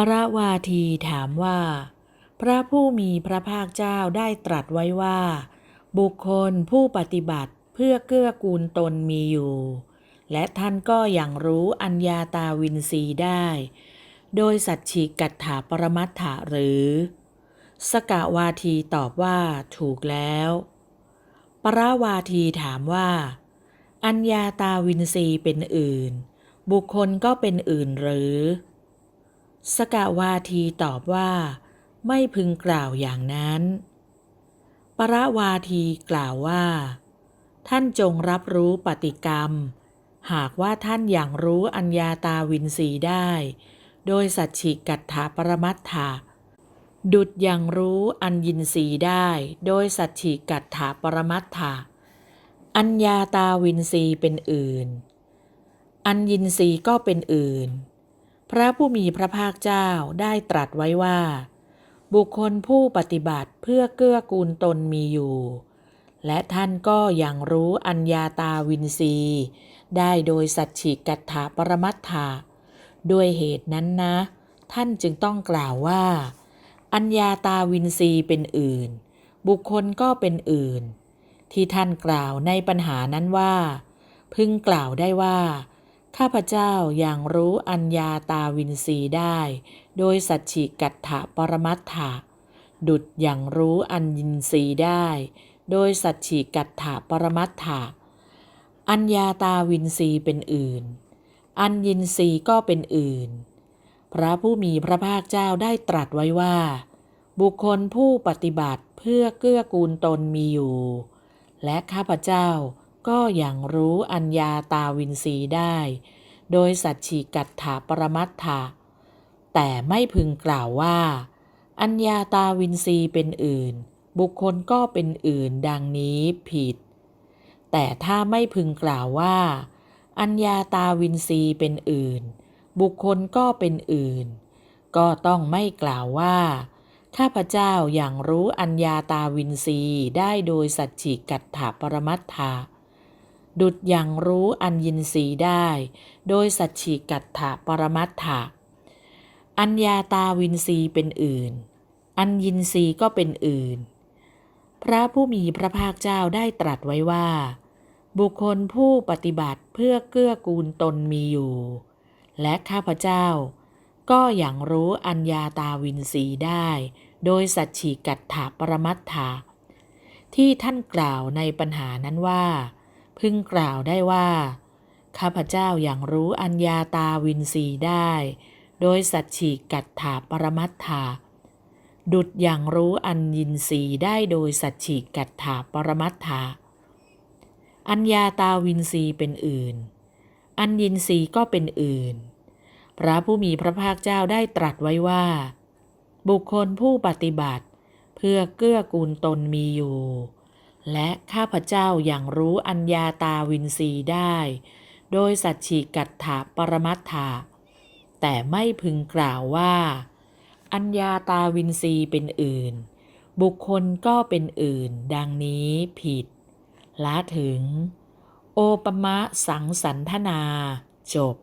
ประวาทีถามว่า พระผู้มีพระภาคเจ้าได้ตรัสไว้ว่า บุคคลผู้ปฏิบัติเพื่อเกื้อกูลตนมีอยู่ และท่านก็อย่างรู้อัญญาตาวินสีได้ โดยสัจฉิกัตถาปรมัตถะหรือ สกาวาทีตอบว่าถูกแล้วปราวาทีถามว่า อัญญาตาวินสีเป็นอื่น บุคคลก็เป็นอื่นหรือ สกาวาทีตอบว่า ไม่พึงกล่าวอย่างนั้น ปราวาทีกล่าวว่า ท่านจงรับรู้ปฏิกรรม หากว่าท่านอย่างรู้อัญญาตาวินสีได้ โดยสัจฉิกัตถาปรมัตถะดุดอย่างรู้อัญญินสีได้ โดยสัจฉิกัตถาปรมัตถะอัญญาตาวินสีเป็นอื่น อัญญินสีก็เป็นอื่น พระผู้มีพระภาคเจ้าได้ตรัสไว้ว่า บุคคลผู้ปฏิบัติเพื่อเกื้อกูลตนมีอยู่ และท่านก็ยังรู้อัญญาตาวินสีได้โดยสัจฉิกัตถาปรมัตถะด้วยเหตุนั้นนะ ท่านจึงต้องกล่าวว่า อัญญาตาวินสีเป็นอื่น บุคคลก็เป็นอื่น ที่ท่านกล่าวในปัญหานั้นว่า พึงกล่าวได้ว่า ข้าพเจ้าอย่างรู้อัญญาตาวินสีได้ โดยสัจฉิกัตถะปรมัตถะดุดอย่างรู้อัญญินสีได้ โดยสัจฉิกัตถะปรมัตถะอัญญาตาวินสีเป็นอื่น อัญญินสีก็เป็นอื่น พระผู้มีพระภาคเจ้าได้ตรัสไว้ว่า บุคคลผู้ปฏิบัติเพื่อเกื้อกูลตนมีอยู่ และข้าพเจ้า ก็อย่างรู้อัญญาตาวินสีได้ โดยสัจฉิกัตถาปรมัตถะแต่ไม่พึงกล่าวว่า อัญญาตาวินสีเป็นอื่น บุคคลก็เป็นอื่นดังนี้ผิด แต่ถ้าไม่พึงกล่าวว่า อัญญาตาวินสีเป็นอื่น บุคคลก็เป็นอื่น ก็ต้องไม่กล่าวว่าข้าพเจ้าอย่างรู้อัญญาตาวินสีได้โดยสัจฉิกัตถาปรมัตถะ ดุดอย่างรู้อัญญินสีได้ โดยสัจฉิกัตถาปรมัตถะอัญญาตาวินสีเป็นอื่น อัญญินสีก็เป็นอื่น พระผู้มีพระภาคเจ้าได้ตรัสไว้ว่า บุคคลผู้ปฏิบัติเพื่อเกื้อกูลตนมีอยู่ และข้าพเจ้า ก็อย่างรู้อัญญาตาวินสีได้ โดยสัจฉิกัตถาปรมัตถะที่ท่านกล่าวในปัญหานั้นว่า พึ่งกล่าวได้ว่า ข้าพเจ้าอย่างรู้อัญญาตาวินสีได้ โดยสัจฉิกัตถาปรมัตถะดุดอย่างรู้อัญญินสีได้โดยสัจฉิกัตถาปรมัตถะอัญญาตาวินสีเป็นอื่น อัญญินสีก็เป็นอื่น พระผู้มีพระภาคเจ้าได้ตรัสไว้ว่า บุคคลผู้ปฏิบัติ เพื่อเกื้อกูลตนมีอยู่ และข้าพเจ้าอย่างรู้อัญญาตาวินสีได้ โดยสัจฉิกัตถาปรมัตถะแต่ไม่พึงกล่าวว่า อัญญาตาวินสีเป็นอื่น บุคคลก็เป็นอื่น ดังนี้ผิดละถึง โอปมะสังสันทนา จบ